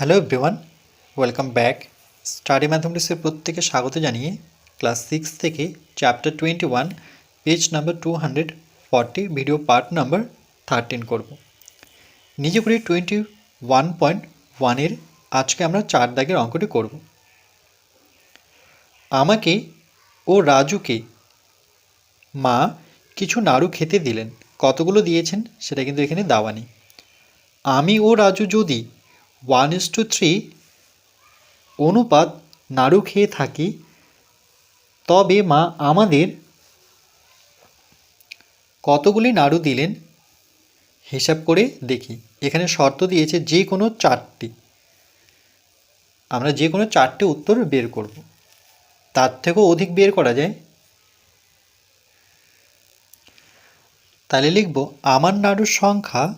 Hello everyone welcome back study ম্যাথমেটিক্সের প্রত্যেকে স্বাগত জানিয়ে ক্লাস সিক্স থেকে chapter twenty one page number two hundred forty video part number thirteen করব। নিজে করে টোয়েন্টি ওয়ান পয়েন্ট ওয়ানের আজকে আমরা চার দাগের অঙ্কটি করব। আমাকে ও রাজুকে মা কিছু নাড়ু খেতে দিলেন। কতগুলো দিয়েছেন সেটা কিন্তু এখানে দেওয়া নেই। আমি ও রাজু যদি ওয়ান ইস টু থ্রি অনুপাত নাড়ু খেয়ে থাকি, তবে মা আমাদের কতগুলি নাড়ু দিলেন হিসাব করে দেখি। এখানে শর্ত দিয়েছে যে কোনো চারটি। আমরা যে কোনো চারটে উত্তর বের করব। তার থেকেও অধিক বের করা যায়। তাহলে লিখব, আমার নাড়ুর সংখ্যা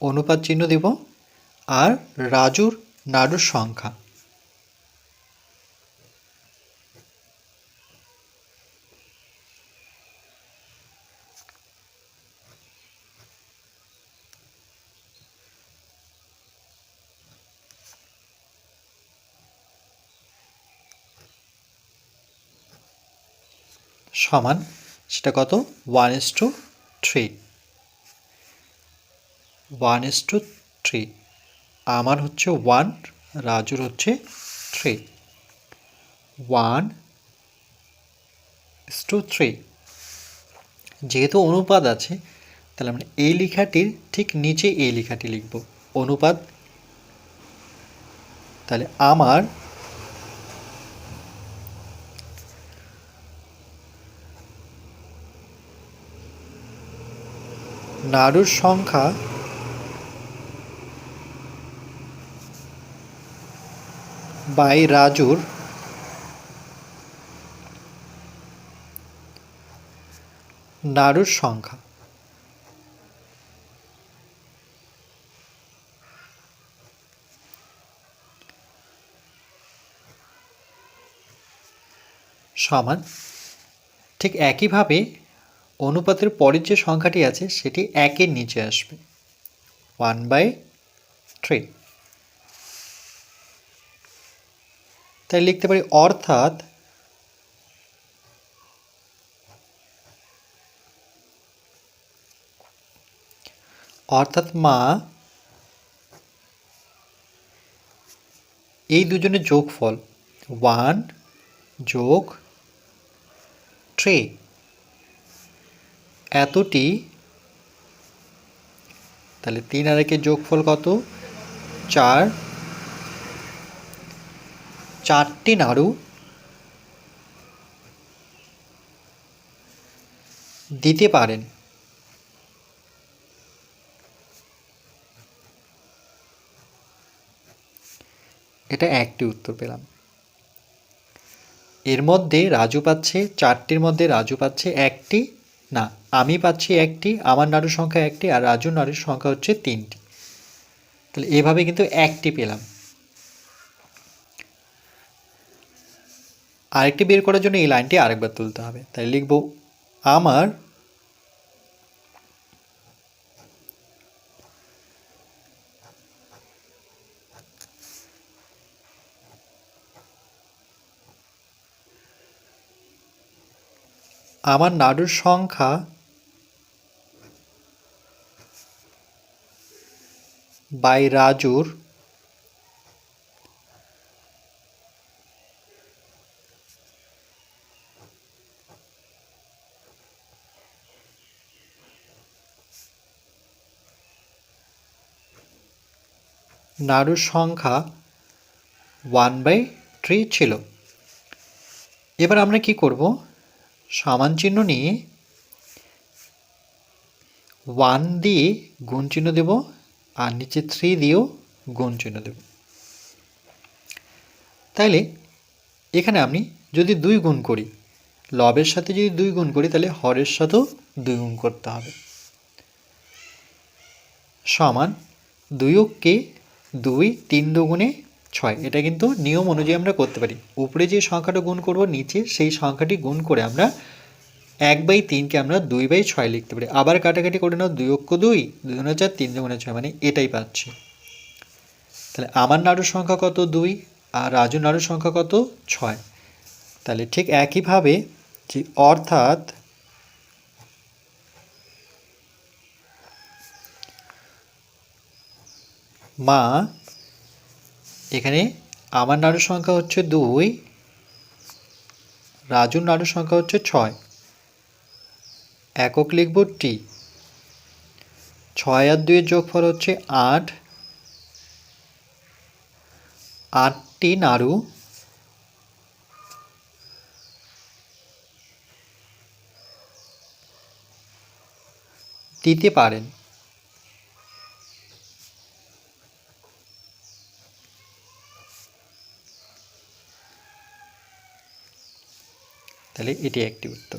অনুপাত চিহ্ন দেব আর রাজুর নাড়ুর সংখ্যা। সমান সেটা কত? One is to three one is to three আমার হচ্ছে ওয়ান রাজুর হচ্ছে three one is to three যেহেতু অনুপাত আছে, তাহলে আমরা এই লেখাটির ঠিক নিচে এই লেখাটি লিখব। অনুপাত, তাহলে আমার নাড়ুর সংখ্যা বাই রাজুর নাড়ুর সংখ্যা। সমান, ঠিক একইভাবে অনুপাতের পরের যে সংখ্যাটি আছে সেটি একের নিচে আসবে। One by three. তাই লিখতে পারি, অর্থাৎ অর্থাৎ মা এই দুজনের যোগফল, ওয়ান যোগ থ্রি, এতটি, তাহলে তিন আর একের যোগফল কত? চার চারটি নাড়ু, দিতে পারেন। এটা একটি উত্তর পেলাম। এর মধ্যে রাজু পাচ্ছে, চারটির মধ্যে রাজু পাচ্ছে একটি। না, আমি পাচ্ছি একটি, আমার নাড়ুর সংখ্যা একটি আর রাজুর নাড়ুর সংখ্যা হচ্ছে তিনটি। তাহলে এভাবে কিন্তু একটি পেলাম। আরেকটি বের করার জন্য এই লাইনটি আরেকবার তুলতে হবে। তাই লিখব, আমার আমার নাড়ুর সংখ্যা বাই রাজুর নাড়ুর সংখ্যা ওয়ান বাই থ্রি ছিল। এবার আমরা কি করব? সমান চিহ্ন নিয়ে ওয়ান দিয়ে গুণ চিহ্ন দেব আর নিচে থ্রি দিয়েও গুণ চিহ্ন দেব। তাইলে এখানে আমি যদি দুই গুণ করি, লবের সাথে যদি দুই গুণ করি তাহলে হরের সাথেও দুই গুণ করতে হবে। সমান দুইকে দুই, তিন দুগুণে ছয়। এটা কিন্তু নিয়ম অনুযায়ী আমরা করতে পারি। উপরে যে সংখ্যাটা গুণ করব, নিচে সেই সংখ্যাটি গুণ করে আমরা এক বাই তিনকে আমরা দুই বাই ছয় লিখতে পারি। আবার কাটাকাটি করে নাও, দুই অক্ষ দুই দুই দুগুণে চার, তিন দুগুণে ছয় মানে এটাই পাচ্ছি। তাহলে আমার নাড়ুর সংখ্যা কত দুই? আর রাজু নাড়ুর সংখ্যা কত ছয়? তাহলে ঠিক একইভাবে যে অর্থাৎ মা, এখানে আমার নাড়ুর সংখ্যা হচ্ছে দুই, রাজুর নাড়ুর সংখ্যা হচ্ছে ছয়। একক লিখব টি। ছয় আর দুইয়ের যোগফল হচ্ছে আট। আটটি নাড়ু। দিতে পারেন। তাহলে এটি একটি উত্তর।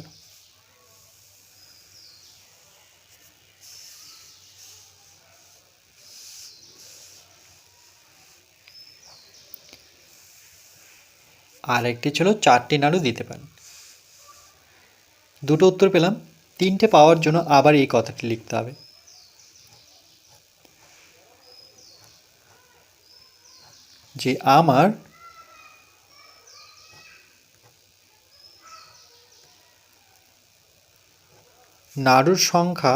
আর একটি ছিল চারটি নাড়ু দিতে পারেন। দুটো উত্তর পেলাম। তিনটে পাওয়ার জন্য আবার এই কথাটি লিখতে হবে। যে আমার নাড়ুর সংখ্যা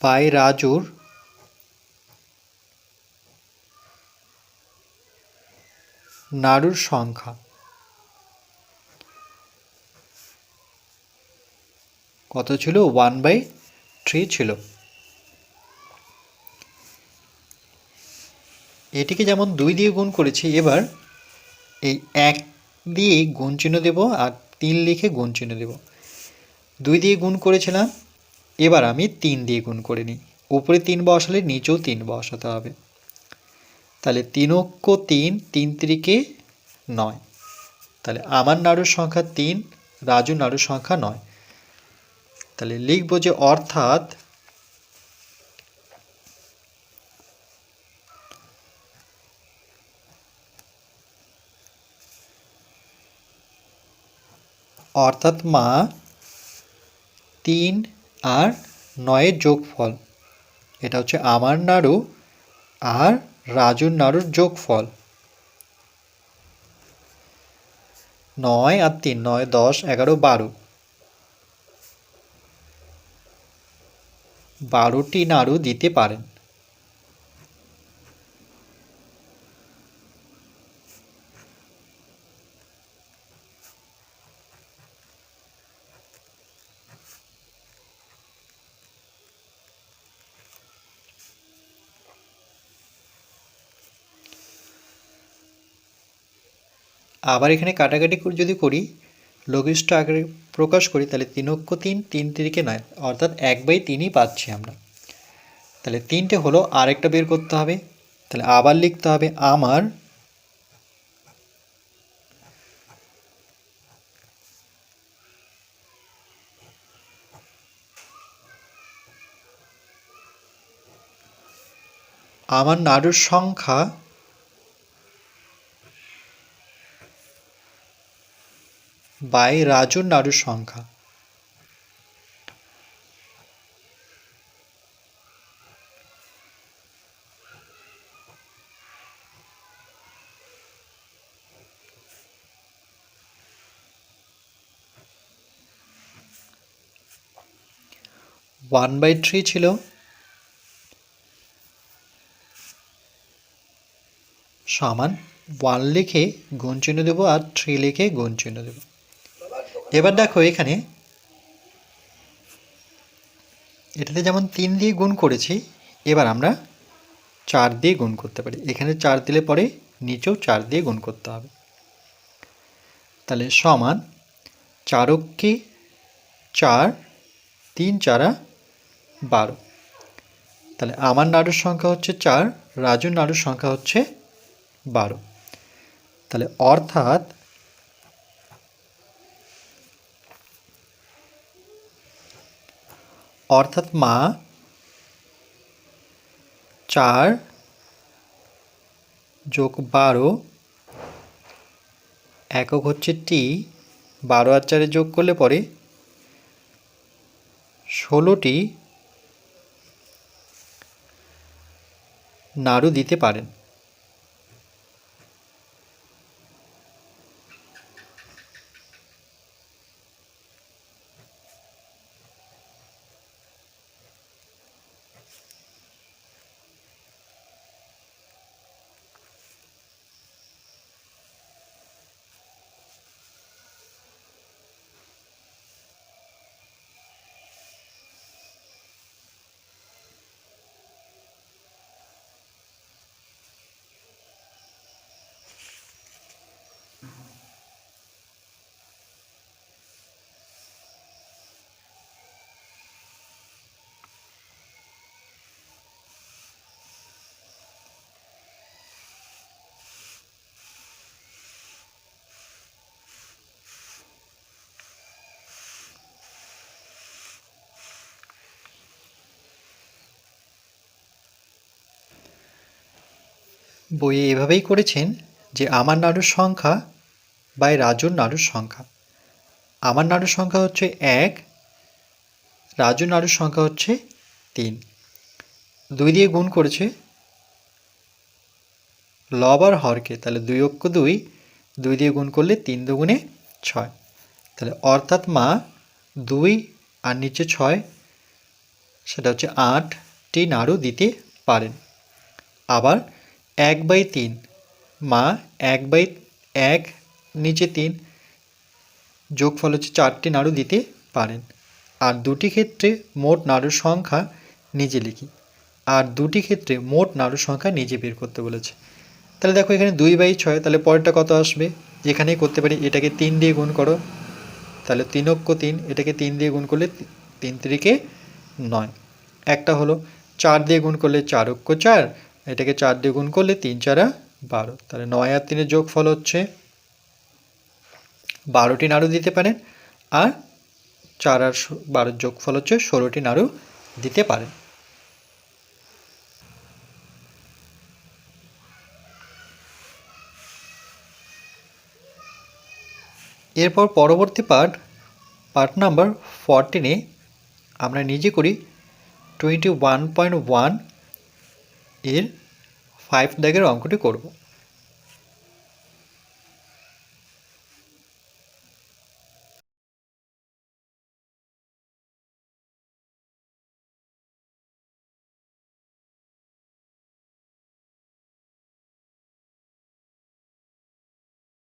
বাই রাজুর নাড়ুর সংখ্যা। কত ছিল? ওয়ান বাই থ্রি ছিল। এটিকে যেমন দুই দিয়ে গুণ করেছি, এবার এই এক দিয়ে গুণ চিহ্ন দেব আর তিন লিখে গুণ চিহ্ন দেব। দুই দিয়ে গুণ করেছিলাম, এবার আমি তিন দিয়ে গুণ করে নিই। উপরে তিন বসালে নিচেও তিন বসাতে হবে। তাহলে তিন অক্ষ তিন তিন তিরিকে নয়। তাহলে আমার নাড়ুর সংখ্যা তিন রাজু নাড়ুর সংখ্যা নয়। তাহলে লিখব যে অর্থাৎ অর্থাৎ মা তিন আর নয়ের যোগফল। এটা হচ্ছে আমার নাড়ু আর রাজুর নাড়ুর যোগফল। নয় আর তিন, নয়, দশ, এগারো, বারো। বারোটি নাড়ু দিতে পারেন। আবার এখানে কাটাকাটি যদি করি, লঘিষ্ঠ আকারে প্রকাশ করি, তাহলে তিন অক্ষ তিন তিন তিরিকে নয়, অর্থাৎ এক বাই তিনই পাচ্ছি আমরা। তাহলে তিনটে হলো আরেকটা বের করতে হবে, তাহলে আবার লিখতে হবে আমার আমার নাড়ুর সংখ্যা বাই রাজুর নাড়ুর সংখ্যা। ওয়ান বাই থ্রি ছিল। সমান ওয়ান লিখে গুণ চিহ্ন দেবো আর থ্রি লিখে গুণ চিহ্ন দেবো। এবার দেখো এখানে, এটাতে যেমন তিন দিয়ে গুণ করেছি, এবার আমরা চার দিয়ে গুণ করতে পারি। এখানে চার দিলে পরে নিচেও চার দিয়ে গুণ করতে হবে। তাহলে সমান চারককে চার, তিন চারা বারো। তাহলে আমার নাড়ুর সংখ্যা হচ্ছে চার, রাজুর নাড়ুর সংখ্যা হচ্ছে বারো। তাহলে অর্থাৎ অর্থাৎ মা, চার যোগ বারো একক হচ্ছে টি। বারো আর চারে যোগ করলে পরে ষোলোটি নাড়ু দিতে পারেন। বইয়ে এভাবেই করেছেন যে আমার নাড়ুর সংখ্যা বাই রাজুর নাড়ুর সংখ্যা। আমার নাড়ুর সংখ্যা হচ্ছে এক, রাজুর নাড়ুর সংখ্যা হচ্ছে তিন। দুই দিয়ে গুণ করেছে লব আর হরকে, তাহলে দুই অক্ষ দুই দুই দিয়ে গুণ করলে তিন দুগুণে ছয়। তাহলে অর্থাৎ মা দুই আর নিচে ছয়, সেটা হচ্ছে আটটি নাড়ু দিতে পারেন। আবার এক বাই তিন। মা, এক বাই এক, নিচে তিন। যোগফল হচ্ছে চারটি নাড়ু দিতে পারেন। আর দুটি ক্ষেত্রে মোট নাড়ুর সংখ্যা নিজে লিখি। আর দুটি ক্ষেত্রে মোট নাড়ুর সংখ্যা নিজে বের করতে বলেছে। তাহলে দেখো এখানে দুই বাই ছয়, তাহলে পরেরটা কত আসবে? এখানেই করতে পারি এটাকে তিন দিয়ে গুণ করো। তাহলে তিন অক্ষ তিন, এটাকে তিন দিয়ে গুণ করলে তিন তিরিকে নয়। একটা হলো চার দিয়ে গুণ করলে চার অক্ষ চার এটাকে চার দিয়ে গুণ করলে তিন চারা বারো। তাহলে নয় আর তিনের যোগফল হচ্ছে বারোটি নাড়ু দিতে পারেন আর চার আর বারোর যোগফল হচ্ছে ষোলোটি নাড়ু দিতে পারেন। এরপর পরবর্তী পার্ট পার্ট নাম্বার ফরটিনে আমরা নিজে করি টোয়েন্টি ওয়ান পয়েন্ট ওয়ান এর ফাইভ দাগের অঙ্কটি করব।